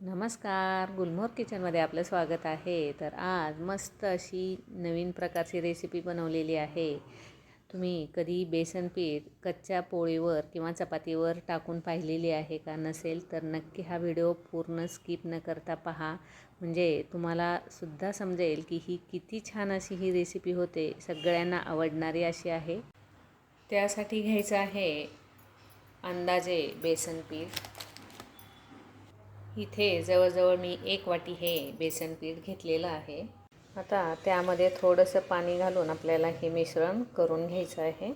नमस्कार. गुलमोहर किचनमध्ये आपलं स्वागत आहे. तर आज मस्त अशी नवीन प्रकारची रेसिपी बनवलेली आहे. तुम्ही कधी बेसन पीठ कच्च्या पोळीवर किंवा चपातीवर टाकून पाहिलेली आहे का नसेल तर नक्की हा व्हिडिओ पूर्ण स्किप न करता पहा. म्हणजे तुम्हाला सुद्धा समजेल की ही किती छान अशी ही रेसिपी होते. सगळ्यांना आवडणारी अशी आहे. त्यासाठी घ्यायचं आहे अंदाजे बेसन पीठ. इथे जवळजवळ मी एक वाटी हे बेसन पीठ घेतलेलं आहे. आता त्यामध्ये थोडंसं पाणी घालून आपल्याला हे मिश्रण करून घ्यायचं आहे.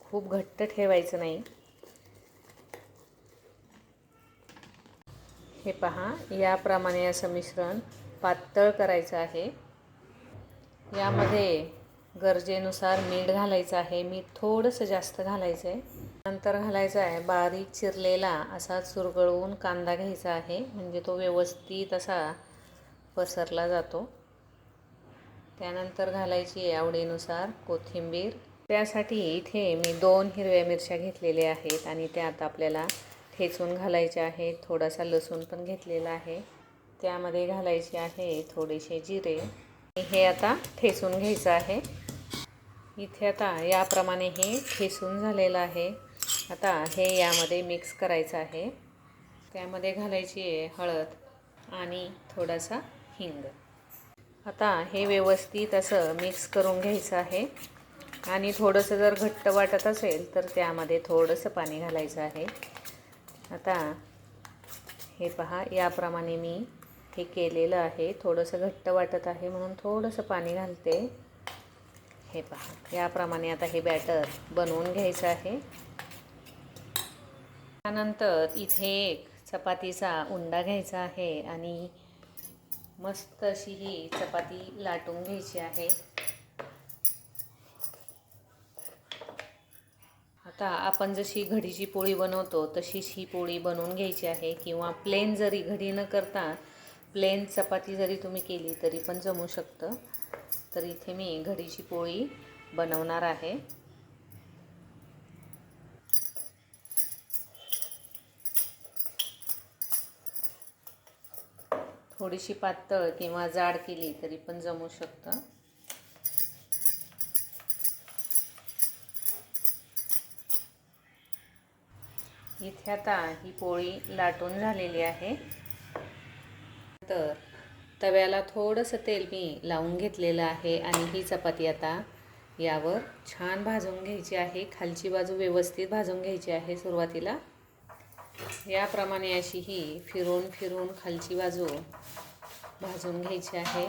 खूप घट्ट ठेवायचं नाही. हे पहा याप्रमाणे असं मिश्रण पातळ करायचं आहे. यामध्ये गरजेनुसार मीठ घालायचं आहे. मीठ थोडंसं जास्त घालायचं आहे नंतर घालायचं आहे. बारीक चिरलेला असा चुरगळवून कांदा घ्यायचा आहे. म्हणजे तो व्यवस्थित असा पसरला जातो. त्यानंतर घालायची आहे आवडीनुसार कोथिंबीर. त्यासाठी इथे मी दोन हिरव्या मिरच्या घेतलेल्या आहेत आणि त्यात आपल्याला ठेचून घालायचे आहेत थोडासा लसूण पण घेतलेला आहे. त्यामध्ये घालायचे आहे थोडेसे जिरे. हे आता ठेचून घ्यायचं आहे. इथे आता याप्रमाणे हे ठेसून झालेलं आहे. आता हे यामध्ये मिक्स करायचं आहे. त्यामध्ये घालायची आहे हळद आणि थोडासा हिंग. आता हे व्यवस्थित असं मिक्स करून घ्यायचं आहे. आणि थोडंसं जर घट्ट वाटत असेल तर त्यामध्ये थोडंसं पाणी घालायचं आहे. आता हे पहा याप्रमाणे मी हे केलेलं आहे. थोडंसं घट्ट वाटत आहे म्हणून थोडंसं पाणी घालते. हे पहा. याप्रमाणे आता हे बॅटर बनवून घ्यायचं आहे. त्यानंतर इथे एक चपातीचा उंडा घ्यायचा आहे आणि मस्त अशी ही चपाती लाटून घ्यायची आहे. आता आपण जशी घडीची पोळी बनवतो तशीच ही पोळी बनवून घ्यायची आहे किंवा प्लेन जरी घडी न करता प्लेन चपाती जरी तुम्ही केली तरी पण जमू शकतं. तर इथे मी घडीची पोळी बनवणार आहे. थोडीशी पातळ किंवा जाड केली तरी पण जमू शकतं. इथे आता ही पोळी लाटून झालेली आहे. तर तव्याला थोडंसं तेल मी लावून घेतलेलं आहे आणि ही चपाती आता यावर छान भाजून घ्यायची आहे. खालची बाजू व्यवस्थित भाजून घ्यायची आहे सुरुवातीला. याप्रमाणे अशी ही फिरून फिरून खालची बाजू भाजून घ्यायची आहे.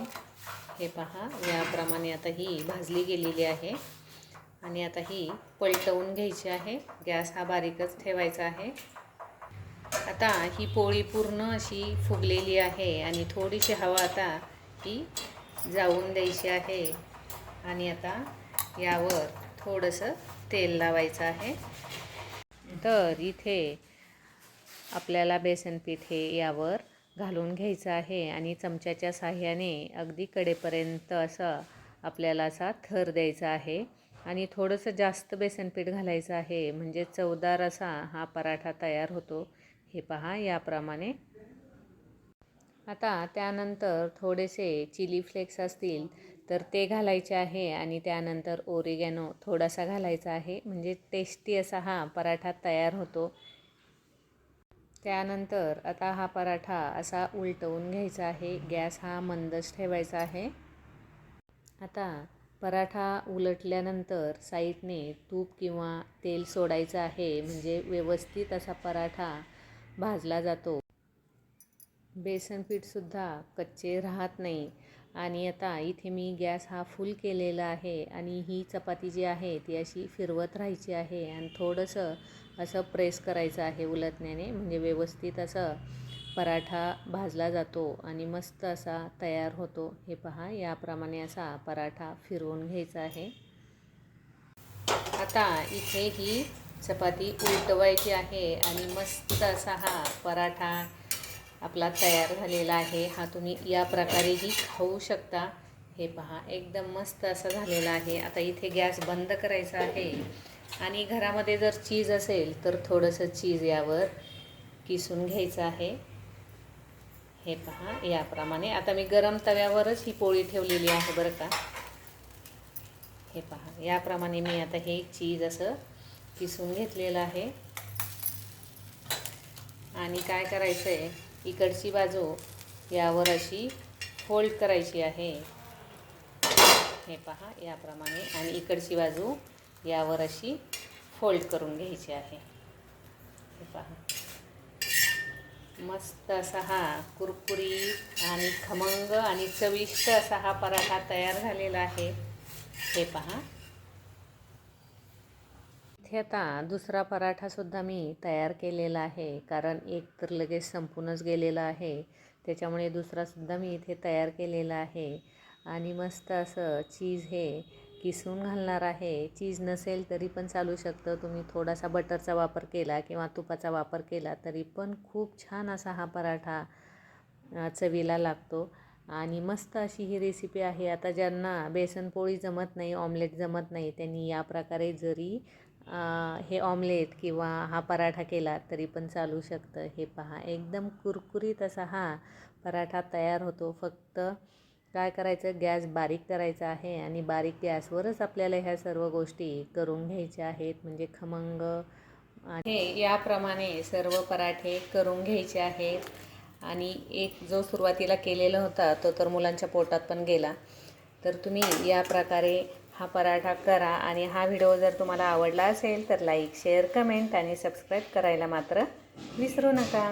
हे पहा याप्रमाणे आता ही भाजली गेलेली आहे. आणि आता ही पलटवून घ्यायची आहे. गॅस हा बारीकच ठेवायचा आहे. आता ही पोळी पूर्ण अशी फुगलेली आहे आणि थोडीशी हवा आता ही जाऊन द्यायची आहे. आणि आता यावर थोडंसं तेल लावायचं आहे. तर इथे आपल्याला बेसन पीठ हे यावर घालून घ्यायचं आहे आणि चमच्याच्या साह्याने अगदी कडेपर्यंत असं आपल्याला असा थर द्यायचा आहे. आणि थोडंसं जास्त बेसनपीठ घालायचं आहे. म्हणजे चवदार असा हा पराठा तयार होतो. हे पहा याप्रमाणे. आता त्यानंतर थोडेसे चिली फ्लेक्स असतील तर ते घालायचे आहे आणि त्यानंतर ओरिगॅनो थोडासा घालायचा आहे. म्हणजे टेस्टी असा हा पराठा तयार होतो. त्यानंतर आता हा पराठा असा उलटवून घ्यायचा आहे. गॅस हा मंदच ठेवायचा आहे. आता पराठा उलटल्यानंतर साईडने तूप किंवा तेल सोडायचं आहे. म्हणजे व्यवस्थित असा पराठा भाजला जातो. बेसन पीठसुद्धा कच्चे राहत नाही. आणि आता इथे मी गॅस हा फुल केलेला आहे आणि ही चपाती जी आहे ती अशी फिरवत राहायची आहे आणि थोडंसं असं प्रेस करायचं आहे उलटण्याने. म्हणजे व्यवस्थित असं पराठा भाजला जातो आणि मस्त असा तयार होतो. हे पहा याप्रमाणे असा पराठा फिरवून घ्यायचा आहे. आता इथे ही चपाती उलटवायची आहे आणि मस्त असा हा पराठा आपला तयार झालेला आहे. हा तुम्ही या प्रकारेही खाऊ शकता. हे पहा एकदम मस्त असं झालेलं आहे. आता इथे गॅस बंद करायचा आहे. आणि घरामध्ये जर चीज असेल तर थोडंसं चीज यावर किसून घ्यायचं आहे. हे पहा याप्रमाणे. आता मी गरम तव्यावरच ही पोळी ठेवलेली आहे बरं का. हे पहा याप्रमाणे मी आता हे चीज असं किसून घेतलेलं आहे. आणि काय करायचं आहे इकडची बाजू यावर अशी फोल्ड करायची आहे. हे पहा याप्रमाणे. आणि इकडची बाजू यावर अशी फोल्ड करून घ्यायची आहे. हे पहा. मस्त असा हा कुरकुरीत आणि खमंग आणि चविष्ट असा हा पराठा तयार झालेला आहे. हे पहा. इथे आता दुसरा पराठासुद्धा मी तयार केलेला आहे कारण एक तर लगेच संपूनच गेलेला आहे. त्याच्यामुळे दुसरासुद्धा मी इथे तयार केलेला आहे. आणि मस्त असं चीज हे किसून घालणार आहे. चीज नसेल तरी पण चालू शकतं. तुम्ही थोडासा बटरचा वापर केला किंवा तुपाचा वापर केला तरी पण खूप छान असा हा पराठा चवीला लागतो. आणि मस्त अशी ही रेसिपी आहे. आता ज्यांना बेसन पोळी जमत नाही ऑमलेट जमत नाही त्यांनी या प्रकारे जरी हे ऑमलेट किंवा हा पराठा केला तरी पण चालू शकतं. हे पहा एकदम कुरकुरीत असा हा पराठा तयार होतो. फक्त काय करायचं गॅस बारीक करायचा आहे आणि बारीक गॅसवरच आपल्याला ह्या सर्व गोष्टी करून घ्यायच्या आहेत. म्हणजे खमंग हे याप्रमाणे सर्व पराठे करून घ्यायचे आहेत. आणि एक जो सुरुवातीला केलेला होता तो तर मुलांच्या पोटात पण गेला. तर तुम्ही या प्रकारे हा पराठा करा आणि हा व्हिडिओ जर तुम्हाला आवडला असेल तर लाईक शेअर कमेंट आणि सबस्क्राईब करायला मात्र विसरू नका.